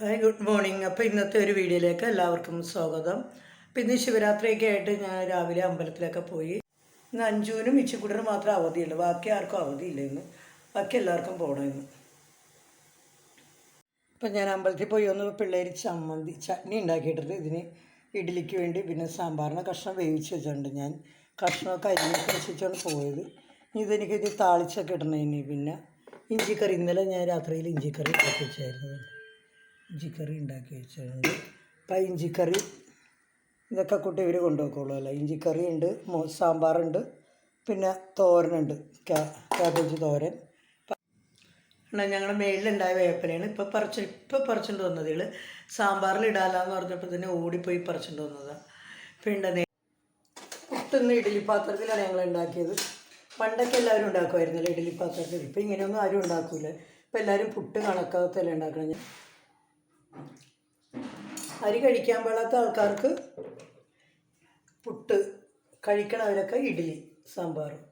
Hi good morning. അപ്പോൾ ഇന്നത്തെ ഒരു വീഡിയോയിലേക്ക് എല്ലാവർക്കും സ്വാഗതം. അപ്പോൾ ഇന്ന് ശിവരാത്രിയൊക്കെ ആയിട്ട് ഞാൻ രാവിലെ അമ്പലത്തിലൊക്കെ പോയി. ഇന്ന് അഞ്ജുവിനും ഇച്ചിക്കുട്ടനും മാത്രം അവധിയുള്ളൂ ബാക്കി ആർക്കും അവധിയില്ല ഇന്ന്. ബാക്കി എല്ലാവർക്കും പോകണം ഇന്ന്. അപ്പം ഞാൻ അമ്പലത്തിൽ പോയി ഒന്ന് പിള്ളേർ ചമ്മന്തി ചട്നി ഉണ്ടാക്കിയിട്ടുണ്ട്. ഇതിന് ഇഡ്ഡലിക്ക് വേണ്ടി പിന്നെ സാമ്പാറിന് കഷ്ണം വേവിച്ച് വെച്ചിട്ടുണ്ട് ഞാൻ. കഷ്ണമൊക്കെ അരിഞ്ഞൊക്കെ വെച്ചിട്ടാണ് പോയത്. ഇതെനിക്ക് ഇത് താളിച്ചൊക്കെ ഇടണം ഇനി പിന്നെ. ഇഞ്ചിക്കറി ഇന്നലെ ഞാൻ രാത്രിയിൽ ഇഞ്ചിക്കറി വെച്ചായിരുന്നു ഇഞ്ചിക്കറി ഉണ്ടാക്കി വെച്ചിട്ടുണ്ട്. അപ്പം ഇഞ്ചിക്കറി ഇതൊക്കെ കൂട്ടി ഇവർ കൊണ്ടുപോയിക്കോളൂ അല്ല? ഇഞ്ചിക്കറി ഉണ്ട് സാമ്പാറുണ്ട് പിന്നെ തോരനുണ്ട് കാബേജ് തോരൻ. ഞങ്ങളുടെ മേളിലുണ്ടായ വേപ്പനയാണ്. ഇപ്പോൾ പറിച്ച് ഇപ്പോൾ പറിച്ചുകൊണ്ട് വന്നത് ഇൾ സാമ്പാറിൽ ഇടാലാന്ന് പറഞ്ഞപ്പോൾ തന്നെ ഓടിപ്പോയി പറിച്ചുകൊണ്ട് വന്നതാണ് പിന്നെ പുട്ടുന്ന ഇഡ്ഡലി പാത്രത്തിലാണ് ഞങ്ങൾ ഉണ്ടാക്കിയത് പണ്ടൊക്കെ എല്ലാവരും ഉണ്ടാക്കുമായിരുന്നല്ലോ ഇഡ്ഡലി പാത്രത്തിൽ ഇപ്പം ഇങ്ങനെയൊന്നും ആരും ഉണ്ടാക്കൂല. ഇപ്പം എല്ലാവരും പുട്ട് കണക്കാകത്തല്ലേ ഉണ്ടാക്കണം അരി കഴിക്കാൻ പാടാത്ത ആൾക്കാർക്ക് പുട്ട് കഴിക്കണവരൊക്കെ ഇഡ്ഡലി സാമ്പാറും.